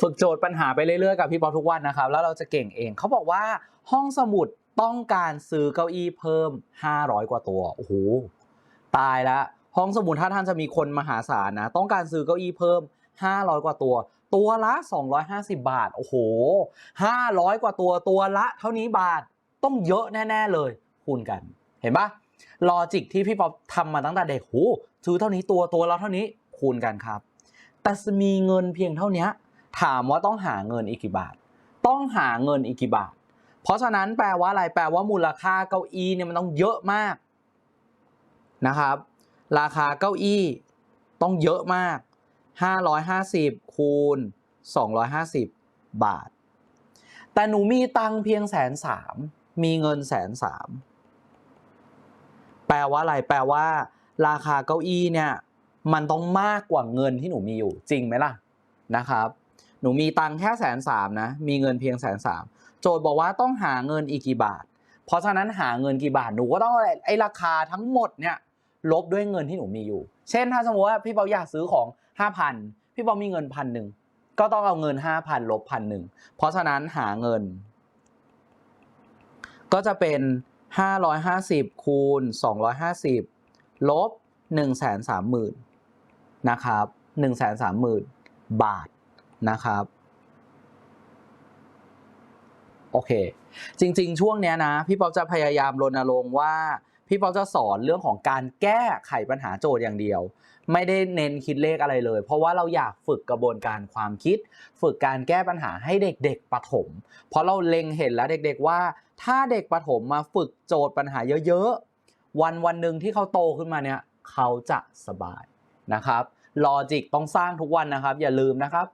ฝึกโจทย์ปัญหาไปเรื่อยๆกับพี่ป๊อปทุกวันนะครับ แล้วเราจะเก่งเอง เขาบอกว่าห้องสมุดต้องการซื้อเก้าอี้เพิ่ม 500 กว่าตัวโอ้โหตายแล้วห้องสมุดถ้าท่านจะมีคนมหาศาลนะ ต้องการซื้อเก้าอี้เพิ่ม 500 กว่าตัว ตัวละ 250 บาทโอ้โห 500 กว่าตัวตัวละ เท่านี้บาทต้องเยอะแน่ ๆเลยคูณกันเห็นปะลอจิกที่พี่ป๊อปทำมาตั้งแต่เด็กโหซื้อเท่านี้ตัวตัวละเท่านี้คูณกันครับแต่มีเงินเพียงเท่านี้ ถามว่าต้องหาเงินอีกกี่บาท ต้องหาเงินอีกกี่บาท เพราะฉะนั้นแปลว่าอะไรแปลว่ามูลค่าเก้าอี้เนี่ยมันต้องเยอะมากนะครับ ราคาเก้าอี้ต้องเยอะมาก 550 คูณ 250 บาท แต่หนูมีตังเพียงแสนสามมีเงินแสนสามแปลว่าอะไร แปลว่า ราคาเก้าอี้เนี่ย มันต้องมากกว่าเงินที่หนูมีอยู่จริงไหมล่ะนะครับ หนูมีตังค์แค่แสนสามนะ มีเงินเพียงแสนสามโจทย์บอกว่าต้องหาเงินอีกกี่บาท เพราะฉะนั้นหาเงินกี่บาทหนูก็ต้องอาไอ้ราคาทั้งหมดเนี่ยลบด้วยเงินที่หนูมีอยู่ เช่นถ้าสมมติว่าพี่เปาอยากซื้อของ 5,000 พี่เปามีเงินพันหนึ่งก็ต้องเอาเงิน 5,000ลบพันหนึ่งเพราะฉะนั้นหาเงิน ก็จะเป็น 550 คูณ 250 ลบ 130,000 นะครับ 130,000 บาท นะครับ โอเค จริง ๆ ช่วงเนี้ยนะ พี่ป๊อปจะพยายามรณรงค์ว่า พี่ป๊อปจะสอนเรื่องของการแก้ไขปัญหาโจทย์อย่างเดียวไม่ได้เน้นคิดเลขอะไรเลย เพราะว่าเราอยากฝึกกระบวนการความคิด ฝึกการแก้ปัญหาให้เด็กๆประถม เพราะเราเล็งเห็นแล้วเด็กๆว่า ถ้าเด็กประถมมาฝึกโจทย์ปัญหาเยอะๆ วันวันหนึ่งที่เขาโตขึ้นมาเนี่ย เขาจะสบายนะครับลอจิกต้องสร้างทุกวันนะครับ อย่าลืมนะครับ